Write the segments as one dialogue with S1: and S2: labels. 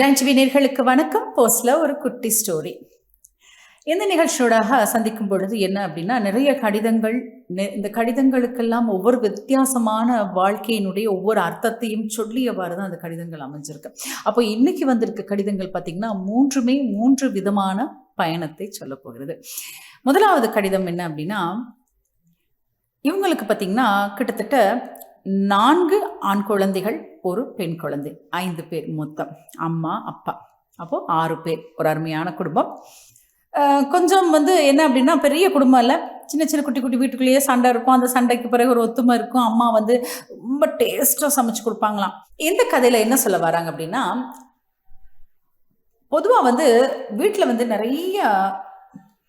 S1: டான்டிவி வணக்கம். போஸ்டில் ஒரு குட்டி ஸ்டோரி இந்த நிகழ்ச்சியோடாக சந்திக்கும் பொழுது என்ன அப்படின்னா நிறைய கடிதங்கள் நெ- இந்த கடிதங்களுக்கெல்லாம் ஒவ்வொரு வித்தியாசமான வாழ்க்கையினுடைய ஒவ்வொரு அர்த்தத்தையும் சொல்லியவாறு தான் அந்த கடிதங்கள் அமைஞ்சிருக்கு. அப்போ இன்னைக்கு வந்திருக்க கடிதங்கள் பார்த்திங்கன்னா மூன்றுமே மூன்று விதமான பயணத்தை சொல்ல போகிறது. முதலாவது கடிதம் என்ன அப்படின்னா இவங்களுக்கு பார்த்தீங்கன்னா கிட்டத்தட்ட நான்கு ஆண் குழந்தைகள் ஒரு பெண் குழந்தை ஐந்து பேர் மொத்தம் அம்மா அப்பா. அப்போது ஆறு பேர் ஒரு அருமையான குடும்பம். கொஞ்சம் வந்து என்ன அப்படின்னா பெரிய குடும்பம் இல்லை. சின்ன சின்ன குட்டி குட்டி வீட்டுக்குள்ளேயே சண்டை இருக்கும். அந்த சண்டைக்கு பிறகு ஒரு ஒத்துமை இருக்கும். அம்மா வந்து ரொம்ப டேஸ்ட்டாக சமைச்சு கொடுப்பாங்களாம். இந்த கதையில் என்ன சொல்ல வராங்க அப்படின்னா பொதுவாக வந்து வீட்டில் வந்து நிறைய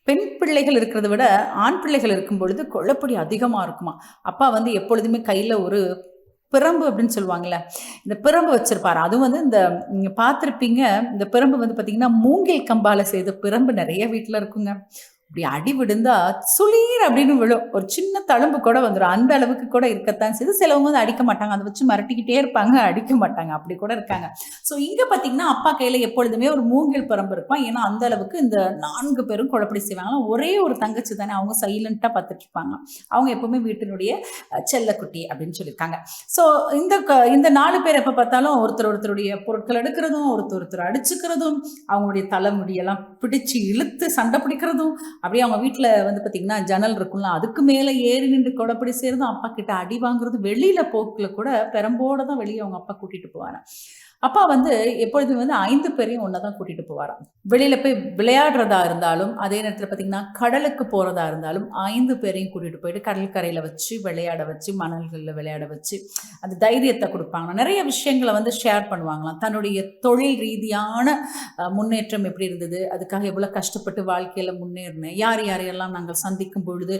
S1: பெண் பிள்ளைகள் இருக்கிறத விட ஆண் பிள்ளைகள் இருக்கும் பொழுது கொள்ளப்படி அதிகமாக இருக்குமா அப்பா வந்து எப்பொழுதுமே கையில் ஒரு பிரம்பு அப்படின்னு சொல்லுவாங்கல்ல இந்த பிரம்பு வச்சிருப்பாரு. அதுவும் வந்து இந்த நீங்க பார்த்துருப்பீங்க இந்த பிரம்பு வந்து பார்த்தீங்கன்னா மூங்கில் கம்பால செய்த பிரம்பு நிறைய வீட்டில் இருக்குங்க. இப்படி அடி விழுந்தா சுளீர் அப்படின்னு விழும். ஒரு சின்ன தழும்பு கூட வந்துடும் அந்த அளவுக்கு கூட இருக்கத்தான் செய்து சிலவங்க வந்து அடிக்க மாட்டாங்க. அதை வச்சு மிரட்டிக்கிட்டே இருப்பாங்க. அடிக்க மாட்டாங்க. அப்படி கூட இருக்காங்க. ஸோ இங்கே பார்த்தீங்கன்னா அப்பா கையில் எப்பொழுதுமே ஒரு மூங்கில் பரம்பு இருக்கும். ஏன்னா அந்த அளவுக்கு இந்த நான்கு பேரும் குழப்படி செய்வாங்க. ஒரே ஒரு தங்கச்சி தானே அவங்க சைலண்ட்டாக பார்த்துட்டு இருப்பாங்க. அவங்க எப்பவுமே வீட்டினுடைய செல்லக்குட்டி அப்படின்னு சொல்லியிருக்காங்க. ஸோ இந்த க இந்த நாலு பேர் எப்போ பார்த்தாலும் ஒருத்தர் ஒருத்தருடைய பொருட்கள் எடுக்கிறதும் ஒருத்தர் ஒருத்தர் அடிச்சுக்கிறதும் அவங்களுடைய தலைமுடியெல்லாம் பிடிச்சு இழுத்து சண்டை பிடிக்கிறதும் அப்படியே அவங்க வீட்டில் வந்து பார்த்திங்கன்னா ஜன்னல் இருக்கும்ல அதுக்கு மேலே ஏறி நின்று கொடைப்படி சேர்ந்து அப்பா கிட்ட அடி வாங்குறது வெளியில் போக்கில் கூட பெரம்போடு தான் வெளியே அவங்க அப்பா கூட்டிகிட்டு போவாங்க அப்பா வந்து எப்பொழுதுமே வந்து ஐந்து பேரையும் ஒன்றா தான் கூட்டிகிட்டு போவாராம். வெளியில் போய் விளையாடுறதா இருந்தாலும் அதே நேரத்தில் பார்த்திங்கன்னா கடலுக்கு போகிறதா இருந்தாலும் ஐந்து பேரையும் கூட்டிகிட்டு போயிட்டு கடற்கரையில் வச்சு விளையாட வச்சு மணல்களில் விளையாட வச்சு அந்த தைரியத்தை கொடுப்பாங்க. நிறைய விஷயங்களை வந்து ஷேர் பண்ணுவாங்களாம். தன்னுடைய தொழில் ரீதியான முன்னேற்றம் எப்படி இருந்தது? அதுக்காக எவ்வளோ கஷ்டப்பட்டு வாழ்க்கையில் முன்னேறினேன்? யார் யாரையெல்லாம் நாங்கள் சந்திக்கும் பொழுது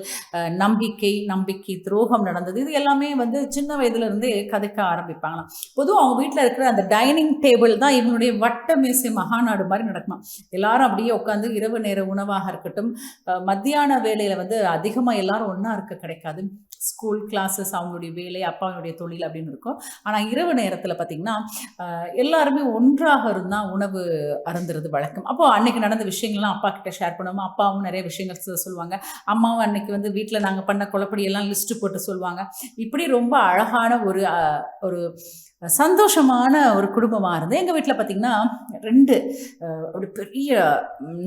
S1: நம்பிக்கை நம்பிக்கை துரோகம் நடந்தது? இது எல்லாமே வந்து சின்ன வயதுலேருந்தே கதைக்க ஆரம்பிப்பாங்களாம். பொதுவாக அவங்க வீட்டில் இருக்கிற அந்த டைனிங் டேபிள் தான் இவங்களுடைய வட்ட மேசை மகாநாடு மாதிரி நடக்குமா எல்லாரும் அப்படியே உட்காந்து இரவு நேர உணவாக இருக்கட்டும் மத்தியான வேலையில் வந்து அதிகமாக எல்லாரும் ஒன்றா இருக்க கிடைக்காது. ஸ்கூல் கிளாஸஸ் அவங்களுடைய வேலை அப்பாவுடைய தொழில் அப்படின்னு இருக்கும். ஆனால் இரவு நேரத்தில் பார்த்திங்கன்னா எல்லாருமே ஒன்றாக இருந்தால் உணவு அருந்துறது வழக்கம். அப்போது அன்னைக்கு நடந்த விஷயங்கள்லாம் அப்பா கிட்ட ஷேர் பண்ணுவோம்? அப்பாவும் நிறைய விஷயங்கள் சொல்லுவாங்க. அம்மாவும் அன்னைக்கு வந்து வீட்டில் நாங்கள் பண்ண குழப்படி எல்லாம் லிஸ்ட்டு போட்டு சொல்லுவாங்க. இப்படி ரொம்ப அழகான ஒரு ஒரு சந்தோஷமான ஒரு குடும்பமாக இருந்தது எங்கள் வீட்டில் பார்த்திங்கன்னா ரெண்டு ஒரு பெரிய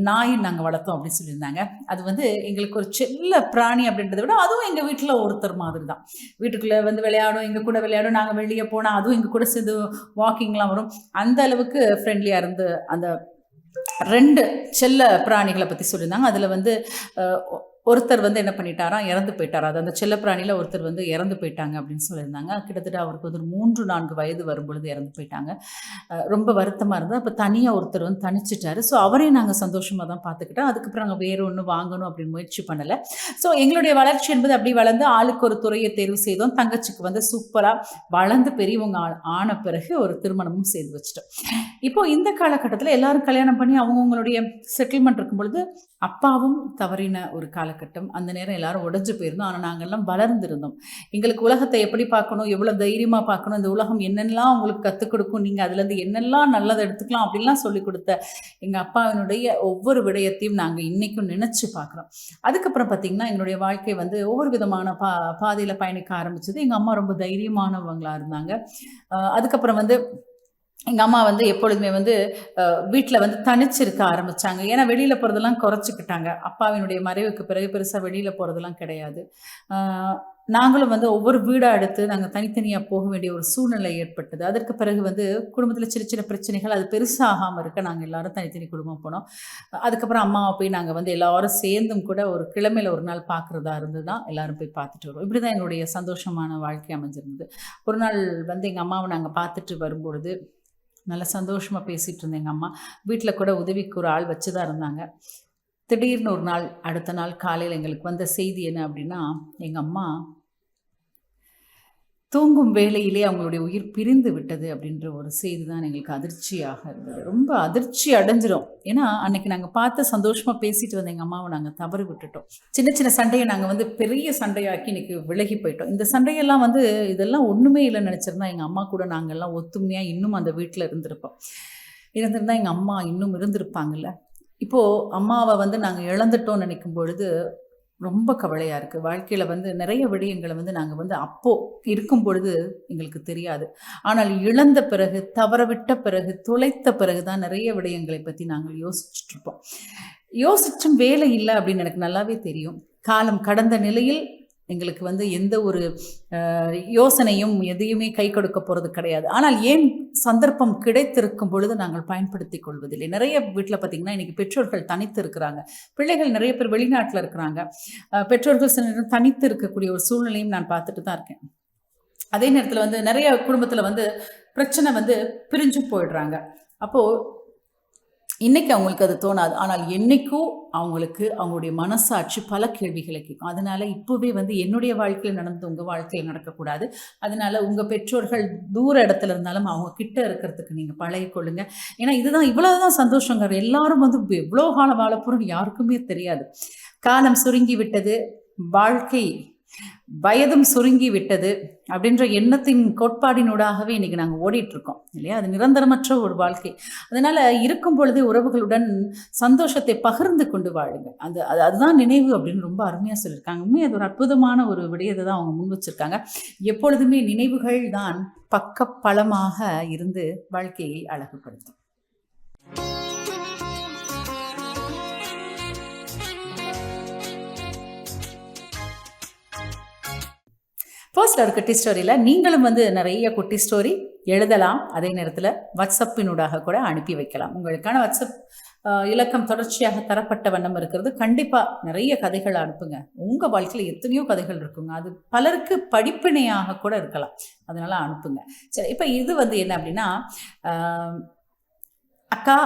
S1: நாய் நாங்கள் வளர்த்தோம் அப்படின்னு சொல்லியிருந்தாங்க. அது வந்து எங்களுக்கு ஒரு செல்ல பிராணி அப்படின்றத விட அதுவும் எங்கள் வீட்டில் ஒருத்தர் மாதிரி தான் வீட்டுக்குள்ளே வந்து விளையாடும் எங்கள் கூட விளையாடும் நாங்கள் வெளியே போனால் அதுவும் எங்கள் கூட சேர்ந்து வாக்கிங்லாம் வரும். அந்த அளவுக்கு ஃப்ரெண்ட்லியாக இருந்து அந்த ரெண்டு செல்ல பிராணிகளை பற்றி சொல்லியிருந்தாங்க. அதில் வந்து ஒருத்தர் வந்து என்ன பண்ணிட்டாராம் இறந்து போயிட்டாரா? அது அந்த செல்லப்பிராணியில் ஒருத்தர் வந்து இறந்து போயிட்டாங்க அப்படின்னு சொல்லியிருந்தாங்க. கிட்டத்தட்ட அவருக்கு வந்து ஒரு மூன்று நான்கு வயது வரும்பொழுது இறந்து போயிட்டாங்க. ரொம்ப வருத்தமாக இருந்தது. அப்போ தனியாக ஒருத்தர் வந்து தனிச்சிட்டாரு. ஸோ அவரையும் நாங்கள் சந்தோஷமாக தான் பார்த்துக்கிட்டோம் அதுக்கப்புறம் நாங்கள் வேறு ஒன்று வாங்கணும் அப்படின்னு முயற்சி பண்ணலை. ஸோ எங்களுடைய வளர்ச்சி என்பது அப்படி வளர்ந்து ஆளுக்கு ஒரு துறையை தேர்வு செய்தோம். தங்கச்சிக்கு வந்து சூப்பராக வளர்ந்து பெரியவங்க ஆ- ஆன பிறகு ஒரு திருமணமும் செய்து வச்சிட்டோம். இப்போ இந்த காலகட்டத்தில் எல்லாரும் கல்யாணம் பண்ணி அவங்கவுங்களுடைய செட்டில்மெண்ட் இருக்கும் பொழுது அப்பாவும் தவறின ஒரு காலகட்டம். அந்த நேரம் எல்லாரும் உடஞ்சு போயிருந்தோம். ஆனால் நாங்கள்லாம் வளர்ந்துருந்தோம். எங்களுக்கு உலகத்தை எப்படி பார்க்கணும்? எவ்வளோ தைரியமாக பார்க்கணும்? இந்த உலகம் என்னெல்லாம் உங்களுக்கு கற்றுக் கொடுக்கும்? நீங்கள் அதுலேருந்து என்னெல்லாம் நல்லதை எடுத்துக்கலாம்? அப்படிலாம் சொல்லி கொடுத்த எங்கள் அப்பாவினுடைய ஒவ்வொரு விடயத்தையும் நாங்கள் இன்றைக்கும் நினச்சி பார்க்குறோம். அதுக்கப்புறம் பார்த்திங்கன்னா எங்களுடைய வாழ்க்கை வந்து ஒவ்வொரு விதமான பா பாதையில் பயணிக்க ஆரம்பிச்சது. எங்கள் அம்மா ரொம்ப தைரியமானவங்களாக இருந்தாங்க. அதுக்கப்புறம் வந்து எங்கள் அம்மா வந்து எப்பொழுதுமே வந்து வீட்டில் வந்து தனிச்சிருக்க ஆரம்பித்தாங்க ஏன்னா வெளியில் போகிறதெல்லாம் குறைச்சிக்கிட்டாங்க. அப்பாவினுடைய மறைவுக்கு பிறகு பெருசாக வெளியில் போகிறதெல்லாம் கிடையாது. நாங்களும் வந்து ஒவ்வொரு வீடாக எடுத்து நாங்கள் தனித்தனியாக போக வேண்டிய ஒரு சூழ்நிலை ஏற்பட்டது. அதற்கு பிறகு வந்து குடும்பத்தில் சின்ன சின்ன பிரச்சனைகள் அது பெருசாகாமல் இருக்க நாங்கள் எல்லாரும் தனித்தனி குடும்பம் போனோம். அதுக்கப்புறம் அம்மாவை போய் நாங்கள் வந்து எல்லாரும் சேர்ந்தும் கூட ஒரு கிழமையில் ஒரு நாள் பார்க்குறதா இருந்து தான் எல்லாரும் போய் பார்த்துட்டு வருவோம். இப்படி தான் எங்களுடைய சந்தோஷமான வாழ்க்கை அமைஞ்சிருந்தது. ஒரு நாள் வந்து எங்கள் அம்மாவை நாங்கள் பார்த்துட்டு வரும்பொழுது நல்லா சந்தோஷமாக பேசிகிட்டு இருந்தேன் எங்கள் அம்மா. வீட்டில் கூட உதவிக்கு ஒரு ஆள் வச்சு தான் இருந்தாங்க. திடீர்னு ஒரு நாள் அடுத்த நாள் காலையில் எங்களுக்கு வந்த செய்தி என்ன அப்படின்னா எங்கள் அம்மா தூங்கும் வேலையிலே அவங்களுடைய உயிர் பிரிந்து விட்டது அப்படின்ற ஒரு செய்தி தான் எங்களுக்கு அதிர்ச்சியாக இருந்தது. ரொம்ப அதிர்ச்சி அடைஞ்சிரும். ஏன்னா அன்னைக்கு நாங்கள் பார்த்து சந்தோஷமாக பேசிட்டு வந்த எங்கள் அம்மாவை நாங்கள் தவறு விட்டுட்டோம். சின்ன சின்ன சண்டையை நாங்கள் வந்து பெரிய சண்டையாக்கி இன்னைக்கு விலகி போயிட்டோம். இந்த சண்டையெல்லாம் வந்து இதெல்லாம் ஒன்றுமே இல்லை நினச்சிருந்தா எங்கள் அம்மா கூட நாங்கள்லாம் ஒத்துமையாக இன்னும் அந்த வீட்டில் இருந்திருப்போம். இருந்திருந்தால் எங்கள் அம்மா இன்னும் இருந்திருப்பாங்கல்ல. இப்போது அம்மாவை வந்து நாங்கள் இழந்துட்டோம்னு நினைக்கும் பொழுது ரொம்ப கவலையாக இருக்குது வாழ்க்கையில் வந்து நிறைய விடயங்களை வந்து நாங்கள் வந்து அப்போது இருக்கும் பொழுது எங்களுக்கு தெரியாது. ஆனால் இழந்த பிறகு தவறவிட்ட பிறகு துளைத்த பிறகு தான் நிறைய விடயங்களை பற்றி நாங்கள் யோசிச்சுட்ருப்போம் யோசிச்சும் வேலை இல்லை அப்படின்னு எனக்கு நல்லாவே தெரியும். காலம் கடந்த நிலையில் எங்களுக்கு வந்து எந்த ஒரு யோசனையும் எதையுமே கை கொடுக்க போகிறது கிடையாது. ஆனால் ஏன் சந்தர்ப்பம் கிடைத்திருக்கும் பொழுது நாங்கள் பயன்படுத்தி கொள்வதில்லை? நிறைய வீட்டில் பார்த்திங்கன்னா இன்றைக்கி பெற்றோர்கள் தனித்து இருக்கிறாங்க. பிள்ளைகள் நிறைய பேர் வெளிநாட்டில் இருக்கிறாங்க. பெற்றோர்கள் சில நேரம் தனித்து இருக்கக்கூடிய ஒரு சூழ்நிலையும் நான் பார்த்துட்டு தான் இருக்கேன். அதே நேரத்தில் வந்து நிறைய குடும்பத்தில் வந்து பிரச்சனை வந்து பிரிஞ்சு போயிடுறாங்க. அப்போது இன்றைக்கி அவங்களுக்கு அது தோணாது. ஆனால் என்றைக்கும் அவங்களுக்கு அவங்களுடைய மனசாட்சி பல கேள்விகளை கேட்கும். அதனால் இப்போவே வந்து என்னுடைய வாழ்க்கையில் நடந்து உங்கள் வாழ்க்கையில் நடக்கக்கூடாது. அதனால் உங்கள் பெற்றோர்கள் தூர இடத்துல இருந்தாலும் அவங்க கிட்ட இருக்கிறதுக்கு நீங்கள் பழகிக்கொள்ளுங்க ஏன்னா இதுதான் இவ்வளோதான் சந்தோஷங்கிற எல்லாரும் வந்து எவ்வளோ காலம் வாழ யாருக்குமே தெரியாது. காலம் சுருங்கி விட்டது. வாழ்க்கை வயதும் சுருங்கி விட்டது அப்படின்ற எண்ணத்தின் கோட்பாடினூடாகவே இன்றைக்கி நாங்கள் ஓடிட்டுருக்கோம் இல்லையா? அது நிரந்தரமற்ற ஒரு வாழ்க்கை. அதனால் இருக்கும் பொழுதே உறவுகளுடன் சந்தோஷத்தை பகிர்ந்து கொண்டு வாழுங்க அந்த அது அதுதான் நினைவு அப்படின்னு ரொம்ப அருமையாக சொல்லியிருக்காங்க. உண்மை அது ஒரு அற்புதமான ஒரு விடயத்தை தான் அவங்க முன் வச்சுருக்காங்க. எப்பொழுதுமே நினைவுகள் தான் பக்கப்பலமாக இருந்து வாழ்க்கையை அழகுபடுத்தும். ஃபர்ஸ்ட் ஒரு குட்டி ஸ்டோரியில் நீங்களும் வந்து நிறைய குட்டி ஸ்டோரி எழுதலாம். அதே நேரத்தில் வாட்ஸ்அப்பினூடாக கூட அனுப்பி வைக்கலாம். உங்களுக்கான வாட்ஸ்அப் இலக்கம் தொடர்ச்சியாக தரப்பட்ட வண்ணம் இருக்கிறது. கண்டிப்பாக நிறைய கதைகள் அனுப்புங்க. உங்கள் வாழ்க்கையில் எத்தனையோ கதைகள் இருக்குங்க. அது பலருக்கு படிப்பினையாக கூட இருக்கலாம். அதனால் அனுப்புங்க. சரி இப்போ இது வந்து என்ன அப்படின்னா அக்கா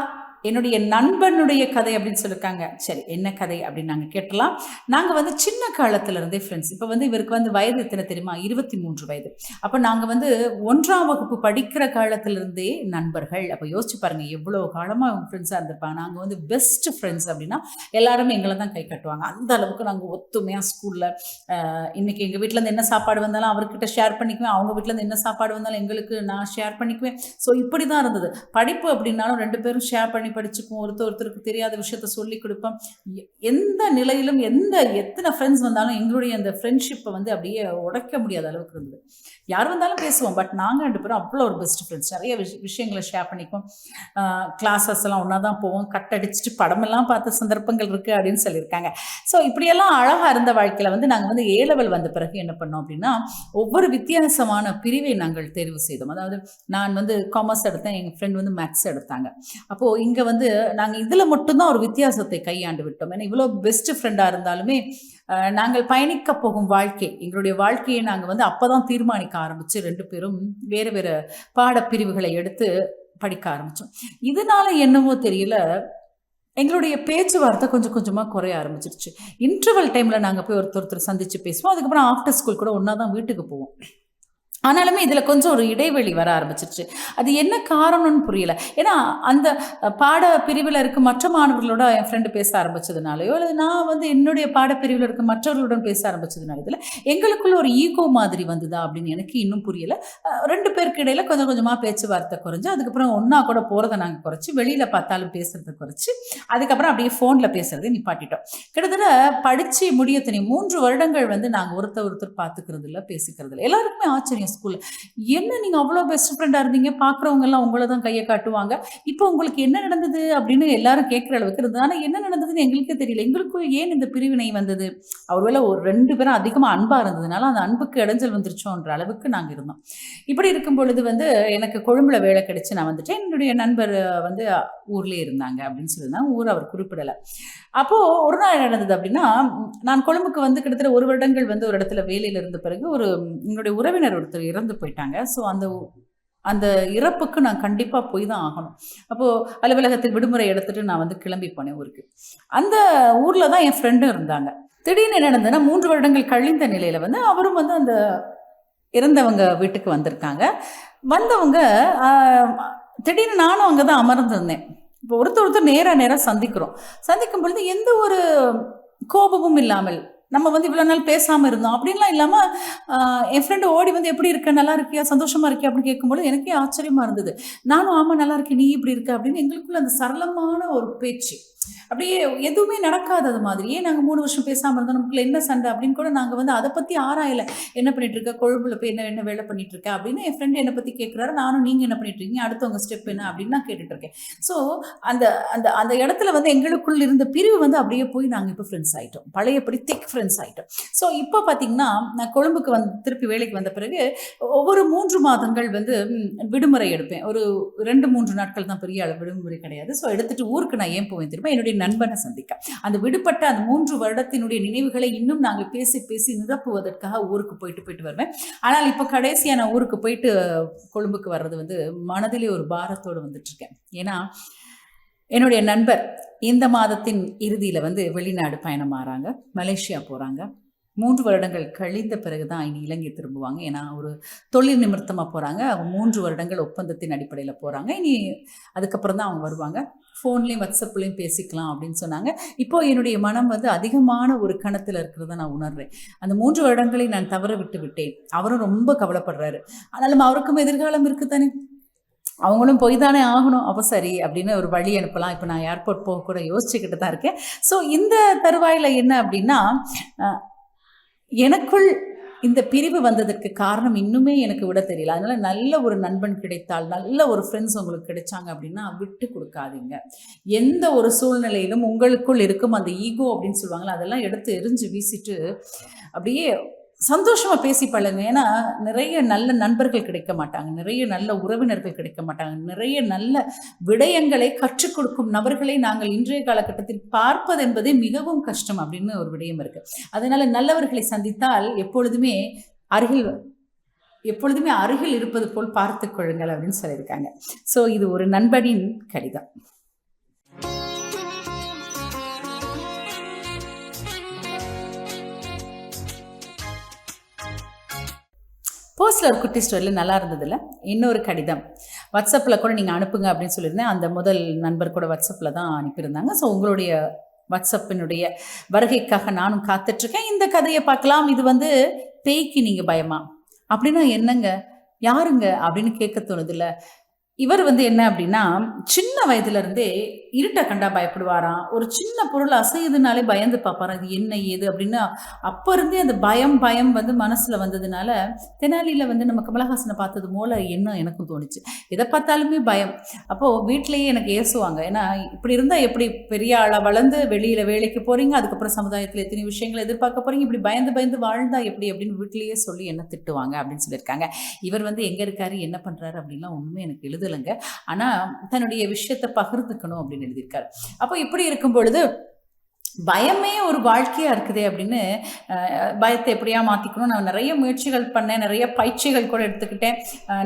S1: என்னுடைய நண்பனுடைய கதை அப்படின்னு சொல்லியிருக்காங்க சரி என்ன கதை அப்படின்னு நாங்கள் கேட்டலாம் நாங்கள் வந்து சின்ன காலத்திலிருந்தே ஃப்ரெண்ட்ஸ் இப்போ வந்து இவருக்கு வந்து வயது எத்தனை தெரியுமா? இருபத்தி மூன்று வயது. அப்போ நாங்கள் வந்து ஒன்றாம் வகுப்பு படிக்கிற காலத்திலிருந்தே நண்பர்கள். அப்போ யோசிச்சு பாருங்கள் எவ்வளோ காலமாக அவங்க ஃப்ரெண்ட்ஸாக இருந்திருப்பாங்க. நாங்கள் வந்து பெஸ்ட் ஃப்ரெண்ட்ஸ் அப்படின்னா எல்லாருமே எங்களை தான் கை கட்டுவாங்க. அந்த அளவுக்கு நாங்கள் ஒத்துமையாக ஸ்கூலில் இன்றைக்கி எங்கள் வீட்டிலேருந்து என்ன சாப்பாடு வந்தாலும் அவர்கிட்ட ஷேர் பண்ணிக்குவேன். அவங்க வீட்டிலேருந்து என்ன சாப்பாடு வந்தாலும் எங்களுக்கு நான் ஷேர் பண்ணிக்குவேன். ஸோ இப்படி தான் இருந்தது. படிப்பு அப்படின்னாலும் ரெண்டு பேரும் ஷேர் பண்ணி பண்ணி படிச்சுப்போம் ஒருத்தர் ஒருத்தருக்கு தெரியாத விஷயத்த சொல்லி கொடுப்போம். எந்த நிலையிலும் எந்த எத்தனை ஃப்ரெண்ட்ஸ் வந்தாலும் எங்களுடைய அந்த ஃப்ரெண்ட்ஷிப்பை வந்து அப்படியே உடைக்க முடியாத அளவுக்கு இருந்தது. யார் வந்தாலும் பேசுவோம் பட் நாங்கள் ரெண்டு பேரும் அவ்வளோ ஒரு பெஸ்ட் ஃப்ரெண்ட்ஸ் நிறைய விஷ விஷயங்களை ஷேர் பண்ணிப்போம் கிளாஸஸ் எல்லாம் ஒன்றா தான் போவோம். கட் அடிச்சுட்டு படமெல்லாம் பார்த்த சந்தர்ப்பங்கள் இருக்குது அப்படின்னு சொல்லியிருக்காங்க. ஸோ இப்படியெல்லாம் அழகாக இருந்த வாழ்க்கையில் வந்து நாங்கள் வந்து ஏலவல் வந்த பிறகு என்ன பண்ணோம் அப்படின்னா ஒவ்வொரு வித்தியாசமான பிரிவை நாங்கள் தேர்வு செய்தோம். அதாவது நான் வந்து காமர்ஸ் எடுத்தேன் எங்கள் ஃப்ரெண்ட் வந்து மேக்ஸ் எடுத்தாங்க. அப்போது இங்கே வந்து நாங்கள் இதில் மட்டும்தான் ஒரு வித்தியாசத்தை கையாண்டு விட்டோம். ஏன்னா இவ்வளோ பெஸ்ட் ஃப்ரெண்டாக இருந்தாலுமே நாங்கள் பயணிக்க போகும் வாழ்க்கை எங்களுடைய வாழ்க்கையை நாங்கள் வந்து அப்போ தான் தீர்மானிக்க ஆரம்பித்து ரெண்டு பேரும் வேறு வேறு பாடப்பிரிவுகளை எடுத்து படிக்க ஆரம்பித்தோம் இதனால என்னவோ தெரியல எங்களுடைய பேச்சுவார்த்தை கொஞ்சம் கொஞ்சமாக குறைய ஆரம்பிச்சிருச்சு. இன்டர்வல் டைமில் நாங்கள் போய் ஒருத்தர் ஒருத்தர் சந்தித்து பேசுவோம். அதுக்கப்புறம் ஆஃப்டர் ஸ்கூல் கூட ஒன்றா தான் வீட்டுக்கு போவோம். ஆனாலுமே இதில் கொஞ்சம் ஒரு இடைவெளி வர ஆரம்பிச்சிருச்சு. அது என்ன காரணம்னு புரியல. ஏன்னா அந்த பாட பிரிவில் இருக்க மற்ற மாணவர்களோட என் ஃப்ரெண்டு பேச ஆரம்பிச்சதுனாலயோ அல்லது நான் வந்து என்னுடைய பாடப்பிரிவில் இருக்க மற்றவர்களுடன் பேச ஆரம்பிச்சதுனால இதில் எங்களுக்குள்ள ஒரு ஈகோ மாதிரி வந்ததா அப்படின்னு எனக்கு இன்னும் புரியல. ரெண்டு பேருக்கு இடையில கொஞ்சம் கொஞ்சமாக பேச்சுவார்த்தை குறைஞ்சு அதுக்கப்புறம் ஒன்றா கூட போகிறத நாங்கள் குறைச்சி வெளியில் பார்த்தாலும் பேசுகிறத குறைச்சி அதுக்கப்புறம் அப்படியே ஃபோனில் பேசுகிறத நிப்பாட்டிட்டோம். கிட்டத்தட்ட படித்து முடியத்தனி மூன்று வருடங்கள் வந்து நாங்கள் ஒருத்தர் ஒருத்தர் பார்த்துக்கிறது இல்லை பேசிக்கிறது இல்லை எல்லாருக்குமே ஆச்சரியம். ஸ்கூலில் என்ன நீங்கள் அவ்வளோ பெஸ்ட் ஃப்ரெண்டாக இருந்தீங்க? பார்க்குறவங்க எல்லாம் உங்களை தான் கையை காட்டுவாங்க. இப்போ உங்களுக்கு என்ன நடந்தது அப்படின்னு எல்லாரும் கேட்குற அளவுக்கு இருந்தது. ஆனால் என்ன நடந்ததுன்னு எங்களுக்கே தெரியல. எங்களுக்கும் ஏன் இந்த பிரிவினை வந்தது? ஒருவேளை ஒரு ரெண்டு பேரும் அதிகமாக அன்பாக இருந்ததுனால அந்த அன்புக்கு இடைஞ்சல் வந்துருச்சோன்ற அளவுக்கு நாங்கள் இருந்தோம். இப்படி இருக்கும் பொழுது வந்து எனக்கு கொழும்புல வேலை கிடைச்சி நான் வந்துட்டேன். என்னுடைய நண்பர் வந்து ஊர்லேயே இருந்தாங்க அப்படின்னு சொல்லியிருந்தாங்க ஊர் அவர் குறிப்பிடலை. அப்போது ஒரு நாள் நடந்தது அப்படின்னா நான் கொழும்புக்கு வந்து கிட்டத்தட்ட ஒரு வருடங்கள் வந்து ஒரு இடத்துல வேலையில் இருந்த பிறகு ஒரு என்னுடைய உறவினர் ஒருத்தர் இறந்து போயிட்டாங்க. ஸோ அந்த அந்த இறப்புக்கு நான் கண்டிப்பாக போய் தான் ஆகணும். அப்போது அலுவலகத்தில் விடுமுறை எடுத்துகிட்டு நான் வந்து கிளம்பி போனேன் ஊருக்கு. அந்த ஊரில் தான் என் ஃப்ரெண்டும் இருந்தாங்க. திடீர்னு நடந்ததுன்னா மூன்று வருடங்கள் கழிந்த நிலையில் வந்து அவரும் வந்து அந்த இறந்தவங்க வீட்டுக்கு வந்திருக்காங்க. வந்தவங்க திடீர்னு நானும் அங்கே தான் அமர்ந்திருந்தேன் இப்போ ஒருத்தர் ஒருத்தர் நேராக நேராக சந்திக்கிறோம். சந்திக்கும் பொழுது எந்த ஒரு கோபமும் இல்லாமல் நம்ம வந்து இவ்வளோ நாள் பேசாமல் இருந்தோம். அப்படின்லாம் இல்லாமல் என் ஃப்ரெண்டு ஓடி வந்து எப்படி இருக்க நல்லா இருக்கியா சந்தோஷமாக இருக்கியா அப்படின்னு கேட்கும்போது எனக்கே ஆச்சரியமா இருந்தது. நானும் ஆமாம் நல்லா இருக்கேன் நீ இப்படி இருக்க அப்படின்னு எங்களுக்குள்ள அந்த சரளமான ஒரு பேச்சு. அப்படியே எதுவுமே நடக்காதது மாதிரியே நாங்கள் மூணு வருஷம் பேசாமல் இருந்தோம்? நமக்குள்ள என்ன சண்டை அப்படின்னு கூட நாங்கள் வந்து அதை பற்றி ஆராயலை. என்ன பண்ணிட்டு இருக்க? கொழும்புல போய் என்ன என்ன வேலை பண்ணிட்டு இருக்க? அப்படின்னு என் ஃப்ரெண்டு என்னை பற்றி கேட்குறாரு நானும் நீங்கள் என்ன பண்ணிட்டு இருக்கீங்க? அடுத்தவங்க ஸ்டெப் என்ன? அப்படின்னு நான் கேட்டுட்டு இருக்கேன். ஸோ அந்த அந்த அந்த இடத்துல வந்து எங்களுக்குள்ள இருந்த பிரிவு வந்து அப்படியே போய் நாங்கள் இப்போ ஃப்ரெண்ட்ஸ் ஆகிட்டோம் பழையபடி திக் ஃப்ரெண்ட்ஸ் ஆகிட்டோம் ஸோ இப்போ பார்த்தீங்கன்னா நான் கொழும்புக்கு வந்து திருப்பி வேலைக்கு வந்த பிறகு ஒவ்வொரு மூன்று மாதங்கள் வந்து விடுமுறை எடுப்பேன். ஒரு ரெண்டு மூன்று நாட்கள் தான் பெரிய அளவு விடுமுறை கிடையாது. ஸோ எடுத்துட்டு ஊருக்கு நான் ஏன் போவேன் திரும்ப என்னுடைய நண்பனை சந்திக்க. அந்த விடுபட்ட அந்த மூன்று வருடத்தினுடைய நினைவுகளை இன்னும் நாங்கள் பேசி பேசி நிரப்புவதற்காக ஊருக்கு போயிட்டு போயிட்டு வருவேன். ஆனால் இப்போ கடைசியாக நான் ஊருக்கு போயிட்டு கொழும்புக்கு வர்றது வந்து மனதிலே ஒரு பாரத்தோடு வந்துட்டுருக்கேன் ஏன்னா என்னுடைய நண்பர் இந்த மாதத்தின் இறுதியில் வந்து வெளிநாடு பயணம் ஆகிறாங்க மலேசியா போகிறாங்க மூன்று வருடங்கள் கழிந்த பிறகு தான் இனி இலங்கை திரும்புவாங்க. ஏன்னா ஒரு தொழில் நிமித்தமாக போகிறாங்க அவங்க மூன்று வருடங்கள் ஒப்பந்தத்தின் அடிப்படையில் போகிறாங்க இனி அதுக்கப்புறம் தான் அவங்க வருவாங்க. ஃபோன்லேயும் வாட்ஸ்அப்லேயும் பேசிக்கலாம் அப்படின்னு சொன்னாங்க. இப்போ என்னுடைய மனம் வந்து அதிகமான ஒரு கணத்தில் இருக்கிறத நான் உணர்றேன். அந்த மூன்று வருடங்களை நான் தவற விட்டு விட்டேன். அவரும் ரொம்ப கவலைப்படுறாரு. ஆனாலும் அவருக்கும் எதிர்காலம் இருக்குதானே? அவங்களும் போய் தானே ஆகணும். அப்போ சரி அப்படின்னு ஒரு வழி அனுப்பலாம். இப்போ நான் ஏர்போர்ட் போக கூட யோசிச்சுக்கிட்டு தான் இருக்கேன். ஸோ இந்த தருவாயில் என்ன அப்படின்னா எனக்குள் இந்த பிரிவு வந்ததற்கு காரணம் இன்னுமே எனக்கு விட தெரியல. அதனால் நல்ல ஒரு நண்பன் கிடைத்தால் நல்ல ஒரு ஃப்ரெண்ட்ஸ் உங்களுக்கு கிடைச்சாங்க அப்படின்னா விட்டு கொடுக்காதீங்க. எந்த ஒரு சூழ்நிலையிலும் உங்களுக்குள் இருக்கும் அந்த ஈகோ அப்படின்னு சொல்லுவாங்களா அதெல்லாம் எடுத்து எரிஞ்சு வீசிட்டு அப்படியே சந்தோஷமாக பேசி பழங்க ஏன்னா நிறைய நல்ல நண்பர்கள் கிடைக்க மாட்டாங்க. நிறைய நல்ல உறவினர்கள் கிடைக்க மாட்டாங்க. நிறைய நல்ல விடயங்களை கற்றுக் கொடுக்கும் நபர்களை நாங்கள் இன்றைய காலகட்டத்தில் பார்ப்பது என்பதே மிகவும் கஷ்டம் அப்படின்னு ஒரு விடயம் இருக்கு. அதனால நல்லவர்களை சந்தித்தால் எப்பொழுதுமே அருகில் எப்பொழுதுமே அருகில் இருப்பது போல் பார்த்து கொள்ளுங்கள் அப்படின்னு சொல்லியிருக்காங்க. ஸோ இது ஒரு நண்பனின் கடிதம். போஸ்டில் ஒரு குட்டி ஸ்டோரியில் நல்லா இருந்ததில்ல? இன்னொரு கடிதம். வாட்ஸ்அப்பில் கூட நீங்கள் அனுப்புங்க அப்படின்னு சொல்லியிருந்தேன். அந்த முதல் நண்பர் கூட வாட்ஸ்அப்பில் தான் அனுப்பியிருந்தாங்க. ஸோ உங்களுடைய வாட்ஸ்அப்பினுடைய வருகைக்காக நானும் காத்துட்ருக்கேன். இந்த கதையை பார்க்கலாம். இது வந்து பேய்க்கு நீங்கள் பயமா? அப்படின்னா என்னங்க? யாருங்க? அப்படின்னு கேட்க இல்லை இவர் வந்து என்ன அப்படின்னா சின்ன வயதுலேருந்தே இருட்டை கண்டா பயப்படுவாராம். ஒரு சின்ன பொருள் அசையுதுனாலே பயந்து பார்ப்பாராம். இது என்ன ஏது அப்படின்னு. அப்போ இருந்தே அந்த பயம் பயம் வந்து மனசில் வந்ததுனால தெனாலியில் வந்து நம்ம கமலஹாசனை பார்த்தது போல என்ன எனக்கும் தோணுச்சு. எதை பார்த்தாலுமே பயம். அப்போது வீட்டிலேயே எனக்கு ஏசுவாங்க. ஏன்னா இப்படி இருந்தால் எப்படி பெரிய ஆளாக வளர்ந்து வெளியில் வேலைக்கு போகிறீங்க அதுக்கப்புறம் சமுதாயத்தில் எத்தனை விஷயங்களை எதிர்பார்க்க போகிறீங்க இப்படி பயந்து பயந்து வாழ்ந்தா எப்படி அப்படின்னு வீட்டிலேயே சொல்லி என்ன திட்டுவாங்க அப்படின்னு சொல்லியிருக்காங்க. இவர் வந்து எங்கே இருக்காரு என்ன பண்ணுறாரு அப்படின்லாம் ஒன்றுமே எனக்கு எழுதலைங்க ஆனா தன்னுடைய விஷயத்தை பகிர்ந்துக்கணும் அப்படின்னு எழுதியிருக்காரு. அப்போ இப்படி இருக்கும் பொழுது பயமே ஒரு வாழ்க்கையா இருக்குதே அப்படின்னு பயத்தை எப்படியா மாத்திக்கணும் நான் நிறைய முயற்சிகள் பண்ணேன் நிறைய பயிற்சிகள் கூட எடுத்துக்கிட்டேன்.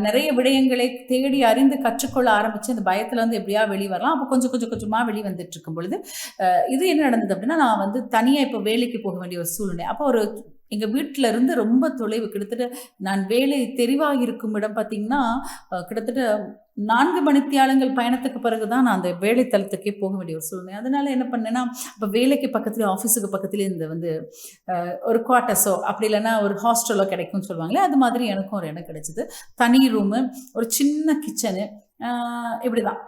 S1: நிறைய விடயங்களை தேடி அறிந்து கற்றுக்கொள்ள ஆரம்பிச்சு அந்த பயத்துல இருந்து எப்படியா வெளியே வரலாம். அப்போ கொஞ்சம் கொஞ்சம் கொஞ்சமா வெளியே வந்துட்டு இருக்கும் பொழுது இது என்ன நடந்தது அப்படின்னா நான் வந்து தனியா இப்போ வேலைக்கு போக வேண்டிய ஒரு சூழ்நிலை. அப்போ ஒரு எங்கள் வீட்டில் இருந்து ரொம்ப தொலைவு. கிட்டத்தட்ட நான் வேலை தெரிவாக இருக்கும் இடம் பார்த்தீங்கன்னா கிட்டத்தட்ட நான்கு மணித்தியாலங்கள் பயணத்துக்கு பிறகு தான் நான் அந்த வேலைத்தளத்துக்கே போக வேண்டிய ஒரு சூழ்நிலை. அதனால் என்ன பண்ணேன்னா இப்போ வேலைக்கு பக்கத்துலேயே ஆஃபீஸுக்கு பக்கத்துலேயே இந்த வந்து ஒரு குவார்ட்டர்ஸோ அப்படி இல்லைன்னா ஒரு ஹாஸ்டலோ கிடைக்கும்னு சொல்லுவாங்களே அது மாதிரி எனக்கும் ஒரு இடம் கிடைச்சிது. தனி ரூமு ஒரு சின்ன கிச்சனு இப்படி தான்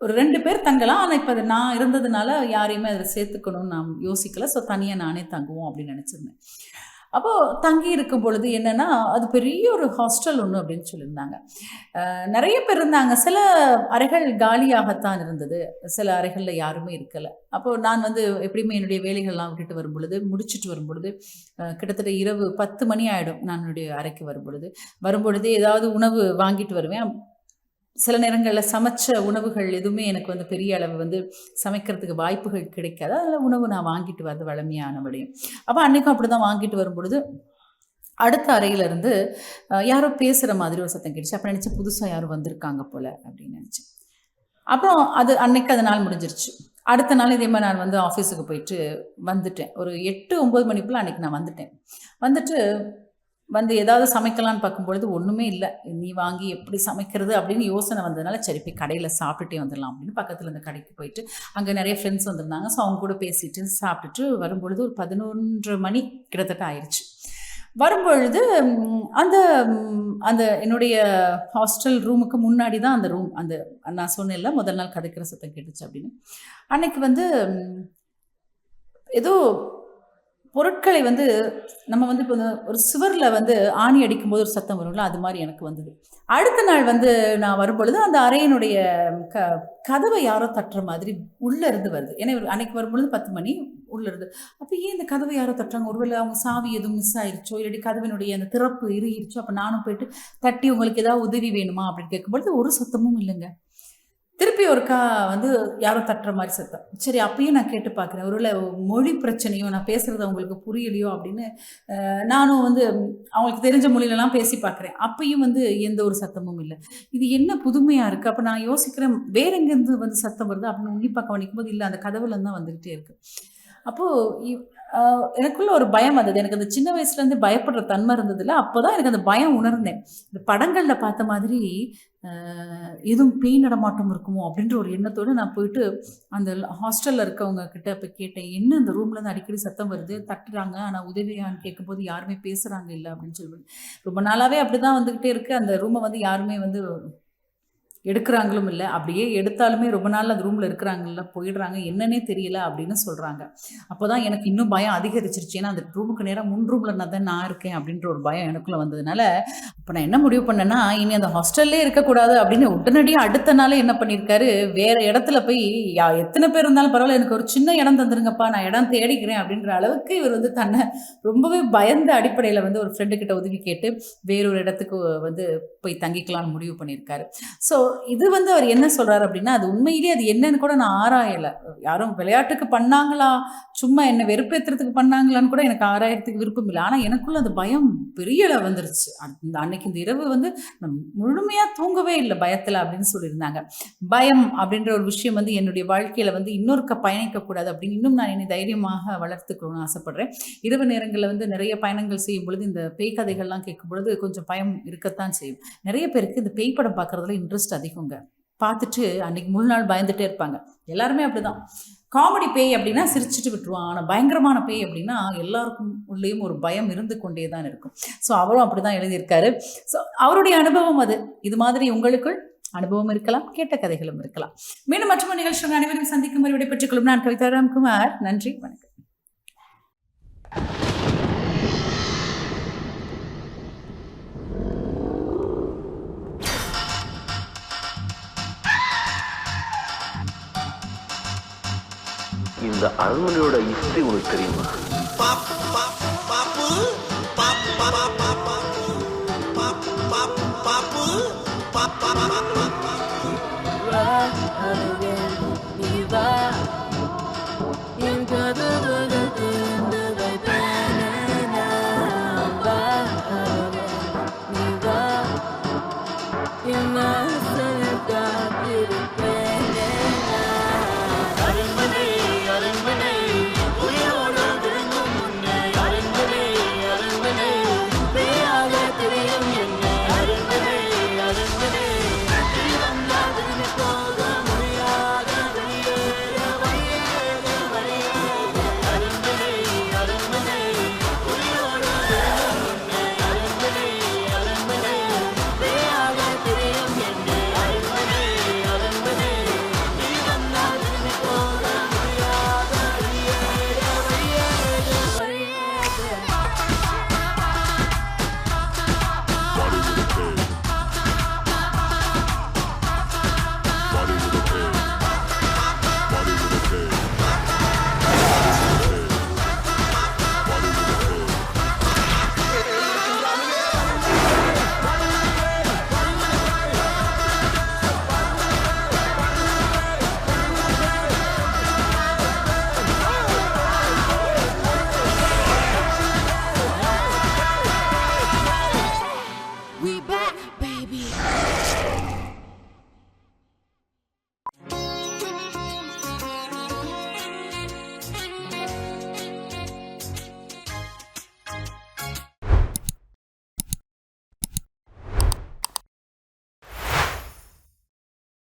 S1: ஒரு ரெண்டு பேர் தங்கலாம். ஆனால் இப்போ அது நான் இருந்ததுனால யாரையுமே அதில் சேர்த்துக்கணும்னு நான் யோசிக்கல. ஸோ தனியாக நானே தங்குவோம் அப்படின்னு நினச்சிருந்தேன். அப்போது தங்கி இருக்கும் பொழுது என்னென்னா அது பெரிய ஒரு ஹாஸ்டல் ஒன்று அப்படின்னு சொல்லியிருந்தாங்க. நிறைய பேர் இருந்தாங்க. சில அறைகள் காலியாகத்தான் இருந்தது. சில அறைகளில் யாருமே இருக்கலை. அப்போது நான் வந்து எப்படியுமே என்னுடைய வேலைகள்லாம் விட்டுட்டு வரும் பொழுது முடிச்சுட்டு வரும் பொழுது கிட்டத்தட்ட இரவு பத்து மணி ஆகிடும் நான் என்னுடைய அறைக்கு வரும் பொழுது. வரும் ஏதாவது உணவு வாங்கிட்டு வருவேன். சில நேரங்களில் சமைச்ச உணவுகள் எதுவுமே எனக்கு வந்து பெரிய அளவு வந்து சமைக்கிறதுக்கு வாய்ப்புகள் கிடைக்காது. அதில் உணவு நான் வாங்கிட்டு வரது வளமையான விடையும் அப்போ அன்றைக்கும் அப்படி தான் வாங்கிட்டு வரும்பொழுது அடுத்த அறையிலேருந்து யாரோ பேசுகிற மாதிரி ஒரு சத்தம் கேட்டுச்சு. அப்போ நினச்சேன் புதுசாக யாரும் வந்திருக்காங்க போல் அப்படின்னு நினச்சேன். அப்புறம் அது அன்னைக்கு அது நாள் முடிஞ்சிருச்சு. அடுத்த நாள் இதே மாதிரி நான் வந்து ஆஃபீஸுக்கு போயிட்டு வந்துட்டேன். ஒரு எட்டு ஒம்பது மணிக்குள்ள அன்னைக்கு நான் வந்துட்டேன். வந்துட்டு வந்து ஏதாவது சமைக்கலான்னு பார்க்கும்பொழுது ஒன்றுமே இல்லை. நீ வாங்கி எப்படி சமைக்கிறது? அப்படின்னு யோசனை வந்ததுனால சரி போய் கடையில் சாப்பிட்டுட்டே வந்துடலாம். அப்படின்னு பக்கத்தில் இந்த கடைக்கு போயிட்டு அங்கே நிறைய ஃப்ரெண்ட்ஸ் வந்திருந்தாங்க. ஸோ அவங்க கூட பேசிட்டு சாப்பிட்டுட்டு வரும்பொழுது ஒரு பதினொன்று மணி கிட்டத்தட்ட ஆயிடுச்சு வரும்பொழுது அந்த அந்த என்னுடைய ஹாஸ்டல் ரூமுக்கு முன்னாடி தான் அந்த ரூம் அந்த நான் சொன்னேன்ல முதல் நாள் கதைக்கிற சத்தம் கேட்டுச்சு அப்படின்னு. அன்னைக்கு வந்து ஏதோ பொருட்களை வந்து நம்ம வந்து இப்போ ஒரு சுவரில் வந்து ஆணி அடிக்கும்போது ஒரு சத்தம் வரும்ல அது மாதிரி எனக்கு வந்தது. அடுத்த நாள் வந்து நான் வரும்பொழுது அந்த அறையினுடைய க கதவை யாரோ தட்டுற மாதிரி உள்ளே இருந்து வருது. ஏன்னா அன்னைக்கு வரும்பொழுது பத்து மணி உள்ளே இருந்து. அப்போ ஏன் இந்த கதவை யாரோ தட்டுறாங்க? ஒருவேளை அவங்க சாவி எதுவும் மிஸ் ஆயிடுச்சோ இல்லாட்டி கதவினுடைய அந்த திறப்பு இறுகிருச்சோ அப்போ நானும் போயிட்டு தட்டி உங்களுக்கு ஏதாவது உதவி வேணுமா? அப்படின்னு கேட்கும்பொழுது ஒரு சத்தமும் இல்லைங்க. திருப்பி ஒருக்கா வந்து யாரோ தட்டுற மாதிரி சத்தம். சரி அப்பயும் நான் கேட்டு பார்க்குறேன். ஒருவேளை மொழி பிரச்சனையோ நான் பேசுகிறது அவங்களுக்கு புரியலையோ அப்படின்னு நானும் வந்து அவங்களுக்கு தெரிஞ்ச மொழியிலலாம் பேசி பார்க்குறேன். அப்பயும் வந்து எந்த ஒரு சத்தமும் இல்லை. இது என்ன புதுமையாக இருக்குது அப்போ நான் யோசிக்கிறேன் வேற எங்கேருந்து வந்து சத்தம் வருது? அப்படின்னு உன்னிப்பாக கவனிக்கும் போது இல்லை அந்த கதவுலேருந்து தான் வந்துக்கிட்டே இருக்குது அப்போது எனக்குள்ள ஒரு பயம் வந்தது. எனக்கு அந்த சின்ன வயசுலேருந்து பயப்படுற தன்மை இருந்ததில்ல அப்போ தான் எனக்கு அந்த பயம் உணர்ந்தேன். இந்த படங்களில் பார்த்த மாதிரி எதுவும் பேய் நடமாட்டம் இருக்குமோ அப்படின்ற ஒரு எண்ணத்தோடு நான் போயிட்டு அந்த ஹாஸ்டலில் இருக்கவங்க கிட்ட இப்போ கேட்டேன். என்ன அந்த ரூம்லேருந்து அடிக்கடி சத்தம் வருது? தட்டுறாங்க. ஆனால் உதவியான்னு கேட்கும்போது யாருமே பேசுகிறாங்க இல்லை அப்படின்னு சொல்லி ரொம்ப நாளாகவே அப்படி தான் வந்துக்கிட்டே இருக்குது அந்த ரூமை வந்து யாருமே வந்து எடுக்கிறாங்களும் இல்லை. அப்படியே எடுத்தாலுமே ரொம்ப நாள் அந்த ரூமில் இருக்கிறாங்கல்ல போயிடுறாங்க. என்னன்னே தெரியல அப்படின்னு சொல்கிறாங்க அப்போ தான் எனக்கு இன்னும் பயம் அதிகரிச்சிருச்சு. ஏன்னா அந்த ரூமுக்கு நேராக முன் ரூமில் நான் தான் நான் இருக்கேன் அப்படின்ற ஒரு பயம் எனக்குள்ளே வந்ததுனால அப்போ நான் என்ன முடிவு பண்ணேன்னா இனி அந்த ஹாஸ்டல்லே இருக்கக்கூடாது அப்படின்னு உடனடியாக அடுத்த நாளே என்ன பண்ணியிருக்காரு வேறு இடத்துல போய் யா எத்தனை பேர் இருந்தாலும் பரவாயில்ல எனக்கு ஒரு சின்ன இடம் தந்துருங்கப்பா நான் இடம் தேடிக்கிறேன் அப்படின்ற அளவுக்கு இவர் வந்து தன்னை ரொம்பவே பயந்த அடிப்படையில் வந்து ஒரு ஃப்ரெண்டுக்கிட்ட உதவி கேட்டு வேறொரு இடத்துக்கு வந்து போய் தங்கிக்கலாம்னு முடிவு பண்ணியிருக்காரு ஸோ இது வந்து அவர் என்ன சொல்கிறார் அப்படின்னா அது உண்மையிலேயே அது என்னன்னு கூட நான் ஆராயலை. யாரும் விளையாட்டுக்கு பண்ணாங்களா? சும்மா என்ன வெறுப்பேற்றுறதுக்கு பண்ணாங்களான்னு கூட எனக்கு ஆறாயிரத்துக்கு விருப்பம் இல்லை. ஆனால் எனக்குள்ள அந்த பயம் பெரிய அளவு வந்துருச்சு. அந்த அன்னைக்கு இந்த இரவு வந்து முழுமையாக தூங்கவே இல்லை பயத்தில் அப்படின்னு சொல்லியிருந்தாங்க. பயம் அப்படின்ற ஒரு விஷயம் வந்து என்னுடைய வாழ்க்கையில் வந்து இன்னொருக்க பயணிக்கக்கூடாது அப்படின்னு இன்னும் நான் என்னை தைரியமாக வளர்த்துக்கணும்னு ஆசைப்படுறேன். இரவு நேரங்களில் வந்து நிறைய பயணங்கள் செய்யும் பொழுது இந்த பேய் கதைகள்லாம் கேட்கும் பொழுது கொஞ்சம் பயம் இருக்கத்தான் செய்யும். நிறைய பேருக்கு இந்த பேய் படம் பார்க்குறதுல இன்ட்ரெஸ்ட் அதிகங்க. பார்த்துட்டு அன்னைக்கு முழு நாள் பயந்துட்டே இருப்பாங்க. எல்லாருமே அப்படிதான். காமெடி பேய் அப்படின்னா சிரிச்சிட்டு விட்டுருவான். ஆனால் பயங்கரமான பேய் அப்படின்னா எல்லாருக்கும் உள்ளேயும் ஒரு பயம் இருந்து கொண்டே தான் இருக்கும். ஸோ அவரும் அப்படி தான் எழுதியிருக்காரு. ஸோ அவருடைய அனுபவம் அது. இது மாதிரி உங்களுக்குள் அனுபவம் இருக்கலாம் கேட்ட கதைகளும் இருக்கலாம். மீண்டும் மற்றொரு நிகழ்ச்சிகள் அனைவரும் சந்திக்கும் வரை விடைபெற்றுக் கொள்ளும் நான் கவிதா ராம்குமார். நன்றி வணக்கம்.
S2: இந்த அரண்மனையோட ஹிஸ்டரி உனக்கு தெரியுமா?